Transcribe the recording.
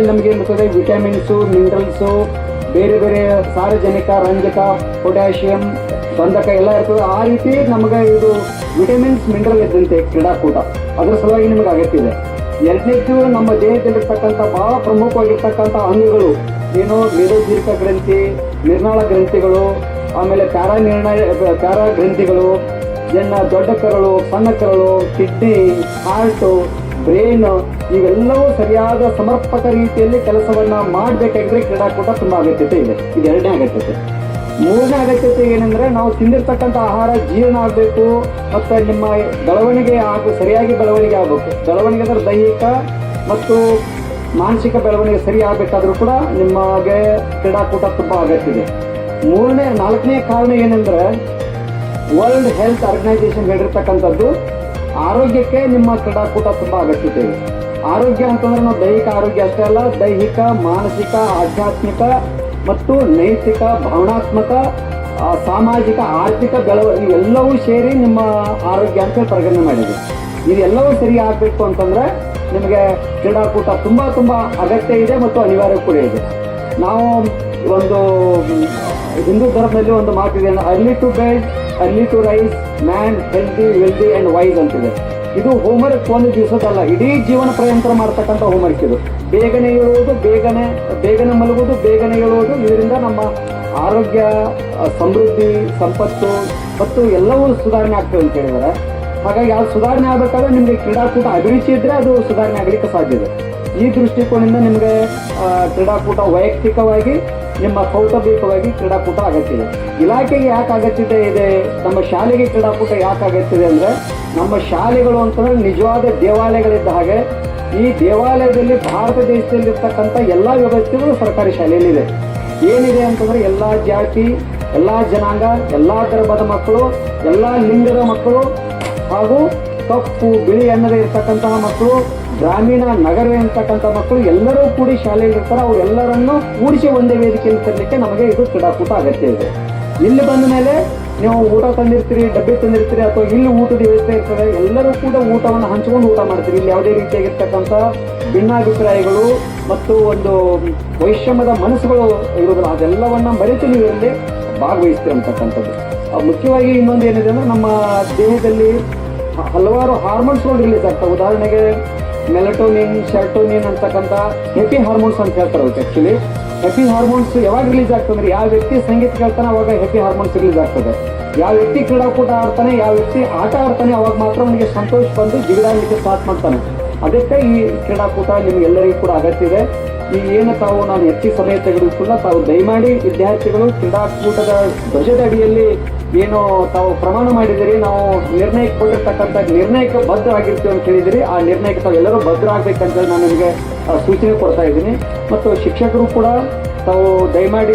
ಆಹಾರದಲ್ಲಿ ನಮಗೆ ಬರ್ತದೆ ವಿಟಮಿನ್ಸು, ಮಿನರಲ್ಸು, ಬೇರೆ ಬೇರೆ ಸಾರಜನಕ, ರಂಜಕ, ಪೊಟ್ಯಾಷಿಯಂ ಗಂಧಕ ಎಲ್ಲ ಇರ್ತದೆ. ಆ ರೀತಿ ನಮಗೆ ಇದು ವಿಟಮಿನ್ಸ್, ಮಿನರಲ್ ಇದ್ದಂತೆ ಕ್ರೀಡಾಕೂಟ. ಅದರ ಸಲುವಾಗಿ ನಿಮಗೆ ಅಗತ್ಯ ಇದೆ ಎರಡನೇದು ನಮ್ಮ ದೇಹದಲ್ಲಿರ್ತಕ್ಕಂಥ ಭಾಳ ಪ್ರಮುಖವಾಗಿರ್ತಕ್ಕಂಥ ಅಂಗಗಳು ಏನು? ಮೇದೋದೀರ್ಘ ಗ್ರಂಥಿ, ನಿರ್ನಾಳ ಗ್ರಂಥಿಗಳು, ಆಮೇಲೆ ಪ್ಯಾರಾ ನಿರ್ಣಯ, ಪ್ಯಾರಾ ಗ್ರಂಥಿಗಳು, ಎನ್ನ ದೊಡ್ಡ ಕರಳು, ಸಣ್ಣ ಕರಳು, ಕಿಡ್ನಿ, ಹಾರ್ಟು, ಬ್ರೇನ್ ಇವೆಲ್ಲವೂ ಸರಿಯಾದ ಸಮರ್ಪಕ ರೀತಿಯಲ್ಲಿ ಕೆಲಸವನ್ನ ಮಾಡಬೇಕಾಗಿದ್ರೆ ಕ್ರೀಡಾಕೂಟ ತುಂಬಾ ಅಗತ್ಯತೆ ಇದೆ. ಇದು ಎರಡನೇ ಅಗತ್ಯತೆ. ಮೂರನೇ ಅಗತ್ಯತೆ ಏನಂದ್ರೆ ನಾವು ತಿಂದಿರ್ತಕ್ಕಂಥ ಆಹಾರ ಜೀರ್ಣ ಆಗಬೇಕು, ಮತ್ತು ನಿಮ್ಮ ಬೆಳವಣಿಗೆ ಆಗ ಸರಿಯಾಗಿ ಬೆಳವಣಿಗೆ ಆಗಬೇಕು. ಬೆಳವಣಿಗೆ ಅಂದ್ರೆ ದೈಹಿಕ ಮತ್ತು ಮಾನಸಿಕ ಬೆಳವಣಿಗೆ ಸರಿ ಆಗಬೇಕಾದ್ರೂ ಕೂಡ ನಿಮಗೆ ಕ್ರೀಡಾಕೂಟ ತುಂಬ ಅಗತ್ಯ ಇದೆ. ಮೂರನೇ, ನಾಲ್ಕನೇ ಕಾರಣ ಏನಂದ್ರೆ ವರ್ಲ್ಡ್ ಹೆಲ್ತ್ ಆರ್ಗನೈಸೇಷನ್ ಹೇಳಿರ್ತಕ್ಕಂಥದ್ದು, ಆರೋಗ್ಯಕ್ಕೆ ನಿಮ್ಮ ಕ್ರೀಡಾಕೂಟ ತುಂಬ ಅಗತ್ಯತೆ ಇದೆ. ಆರೋಗ್ಯ ಅಂತಂದ್ರೆ ನಾವು ದೈಹಿಕ ಆರೋಗ್ಯ ಅಷ್ಟೇ ಅಲ್ಲ, ದೈಹಿಕ, ಮಾನಸಿಕ, ಆಧ್ಯಾತ್ಮಿಕ ಮತ್ತು ನೈತಿಕ, ಭಾವನಾತ್ಮಕ ಸಾಮಾಜಿಕ, ಆರ್ಥಿಕ ಬೆಳವ, ಇವೆಲ್ಲವೂ ಸೇರಿ ನಿಮ್ಮ ಆರೋಗ್ಯ ಅಂತ ಪರಿಗಣನೆ ಮಾಡಿದೆ ಇದೆಲ್ಲವೂ ಸರಿ ಆಗಬೇಕು ಅಂತಂದ್ರೆ ನಿಮಗೆ ಕ್ರೀಡಾಕೂಟ ತುಂಬ ತುಂಬ ಅಗತ್ಯ ಇದೆ ಮತ್ತು ಅನಿವಾರ್ಯ ಕೂಡ ಇದೆ. ನಾವು ಒಂದು, ಹಿಂದೂ ಧರ್ಮದಲ್ಲಿ ಒಂದು ಮಾತಿದೆ early to bed early to rise man healthy wealthy and wise ಅಂತಿದೆ. ಇದು ಹೋಮ್ವರ್ಕ್ ಒಂದು ದಿವಸದಲ್ಲ, ಇಡೀ ಜೀವನ ಪ್ರಯಂತ್ರ ಮಾಡ್ತಕ್ಕಂಥ ಹೋಮ್ವರ್ಕ್ ಇದು. ಬೇಗನೆ ಏಳುವುದು ಬೇಗನೆ ಬೇಗನೆ ಮಲಗುವುದು ಬೇಗನೆ ಏಳುವುದು. ಇದರಿಂದ ನಮ್ಮ ಆರೋಗ್ಯ ಸಮೃದ್ಧಿ, ಸಂಪತ್ತು ಮತ್ತು ಎಲ್ಲವೂ ಸುಧಾರಣೆ ಆಗ್ತದೆ ಅಂತ ಹೇಳಿದರೆ ಹಾಗಾಗಿ ಅದು ಸುಧಾರಣೆ ಆಗಬೇಕಾದ್ರೆ ನಿಮಗೆ ಕ್ರೀಡಾಕೂಟ ಅಭಿರುಚಿ ಇದ್ದರೆ ಅದು ಸುಧಾರಣೆ ಆಗಲಿಕ್ಕೆ ಸಾಧ್ಯ ಇದೆ. ಈ ದೃಷ್ಟಿಕೋನದಿಂದ ನಿಮಗೆ ಕ್ರೀಡಾಕೂಟ ವೈಯಕ್ತಿಕವಾಗಿ ನಿಮ್ಮ ಕೌಟುಂಬಿಕವಾಗಿ ಕ್ರೀಡಾಕೂಟ ಅಗತ್ಯ ಇದೆ ಇಲಾಖೆಗೆ ಯಾಕೆ ಅಗತ್ಯತೆ ಇದೆ? ನಮ್ಮ ಶಾಲೆಗೆ ಕ್ರೀಡಾಕೂಟ ಯಾಕೆ ಅಗತ್ಯ ಇದೆ ಅಂದರೆ, ನಮ್ಮ ಶಾಲೆಗಳು ಅಂತಂದ್ರೆ ನಿಜವಾದ ದೇವಾಲಯಗಳಿದ್ದ ಹಾಗೆ, ಈ ದೇವಾಲಯದಲ್ಲಿ ಭಾರತ ದೇಶದಲ್ಲಿರ್ತಕ್ಕಂಥ ಎಲ್ಲ ವ್ಯವಸ್ಥೆಗಳು ಸರ್ಕಾರಿ ಶಾಲೆಯಲ್ಲಿದೆ ಏನಿದೆ ಅಂತಂದ್ರೆ ಎಲ್ಲ ಜಾತಿ, ಎಲ್ಲ ಜನಾಂಗ, ಎಲ್ಲ ಧರ್ಮದ ಮಕ್ಕಳು, ಎಲ್ಲ ಲಿಂಗದ ಮಕ್ಕಳು ಹಾಗೂ ಕಪ್ಪು, ಬಿಳಿ ಅನ್ನದ ಇರ್ತಕ್ಕಂತಹ ಮಕ್ಕಳು, ಗ್ರಾಮೀಣ, ನಗರ ಇರ್ತಕ್ಕಂಥ ಮಕ್ಕಳು ಎಲ್ಲರೂ ಕೂಡಿ ಶಾಲೆಯಲ್ಲಿರ್ತಾರೆ ಅವರೆಲ್ಲರನ್ನು ಕೂಡಿಸಿ ಒಂದೇ ವೇದಿಕೆಯಲ್ಲಿ ತರಲಿಕ್ಕೆ ನಮಗೆ ಇದು ಕ್ರೀಡಾಕೂಟ ಅಗತ್ಯ ಇದೆ. ಇಲ್ಲಿ ಬಂದ ಮೇಲೆ ನೀವು ಊಟ ತಂದಿರ್ತೀರಿ, ಡಬ್ಬಿ ತಂದಿರ್ತೀರಿ ಅಥವಾ ಇಲ್ಲಿ ಊಟದ ವ್ಯವಸ್ಥೆ ಇರ್ತದೆ, ಎಲ್ಲರೂ ಕೂಡ ಊಟವನ್ನು ಹಂಚ್ಕೊಂಡು ಊಟ ಮಾಡ್ತೀರಿ. ಇಲ್ಲಿ ಯಾವುದೇ ರೀತಿಯಾಗಿರ್ತಕ್ಕಂಥ ಭಿನ್ನಾಭಿಪ್ರಾಯಗಳು ಮತ್ತು ಒಂದು ವೈಷಮ್ಯದ ಮನಸ್ಸುಗಳು ಇರೋದಿಲ್ಲ ಅದೆಲ್ಲವನ್ನ ಮರೆತು ನೀವು ಇಲ್ಲಿ ಭಾಗವಹಿಸ್ತೀರಿ ಅಂತಕ್ಕಂಥದ್ದು. ಮುಖ್ಯವಾಗಿ ಇನ್ನೊಂದು ಏನಿದೆ ಅಂದ್ರೆ ನಮ್ಮ ದೇಹದಲ್ಲಿ ಹಲವಾರು ಹಾರ್ಮೋನ್ಸ್ಗಳು ರಿಲೀಸ್ ಆಗ್ತವೆ ಉದಾಹರಣೆಗೆ ಮೆಲಟೋನಿನ್ ಶರ್ಟೋನಿನ್ ಅಂತಕ್ಕಂಥ ಹೆಪಿ ಹಾರ್ಮೋನ್ಸ್ ಅಂತ ಹೇಳ್ತಾರೆ ಅವ್ರಿಗೆ ಆ್ಯಕ್ಚುಲಿ ಹೆಪಿ ಹಾರ್ಮೋನ್ಸ್ ಯಾವಾಗ ರಿಲೀಸ್ ಆಗ್ತದೆ ಯಾವ ವ್ಯಕ್ತಿ ಸಂಗೀತ ಕೇಳ್ತಾನೆ ಅವಾಗ ಹೆಪಿ ಹಾರ್ಮೋನ್ಸ್ ರಿಲೀಸ್ ಆಗ್ತದೆ. ಯಾವ ವ್ಯಕ್ತಿ ಕ್ರೀಡಾಕೂಟ ಆಡ್ತಾನೆ, ಯಾವ ವ್ಯಕ್ತಿ ಆಟ ಆಡ್ತಾನೆ, ಅವಾಗ ಮಾತ್ರ ಅವನಿಗೆ ಸಂತೋಷ ಬಂದು ಜಿಗಿದಾಡಲಿಕ್ಕೆ ಸ್ಟಾರ್ಟ್ ಮಾಡ್ತಾನೆ. ಅದಕ್ಕೆ ಈ ಕ್ರೀಡಾಕೂಟ ನಿಮ್ಗೆಲ್ಲರಿಗೂ ಕೂಡ ಅಗತ್ಯ ಇದೆ. ಈ ಏನು ತಾವು ನಾನು ಹೆಚ್ಚಿನ ಸಮಯ ತೆಗೆದುಕೊಳ್ಳ ತಾವು ದಯಮಾಡಿ ವಿದ್ಯಾರ್ಥಿಗಳು ಕ್ರೀಡಾಕೂಟದ ಧ್ವಜದ ಅಡಿಯಲ್ಲಿ ಏನು ತಾವು ಪ್ರಮಾಣ ಮಾಡಿದಿರಿ ನಾವು ನಿರ್ಣಯಕ್ಕೆ ಕೊಟ್ಟಿರ್ತಕ್ಕಂಥ ನಿರ್ಣಯಕ್ಕೆ ಬದ್ಧರಾಗಿರ್ತೀವಿ ಅಂತ ಹೇಳಿದಿರಿ ಆ ನಿರ್ಣಯಕ್ಕೆ ತಾವು ಎಲ್ಲರೂ ಬದ್ಧರಾಗಬೇಕಂತೇಳಿ ನಾನು ನಿಮಗೆ ಸೂಚನೆ ಕೊಡ್ತಾ ಇದ್ದೀನಿ. ಮತ್ತು ಶಿಕ್ಷಕರು ಕೂಡ ತಾವು ದಯಮಾಡಿ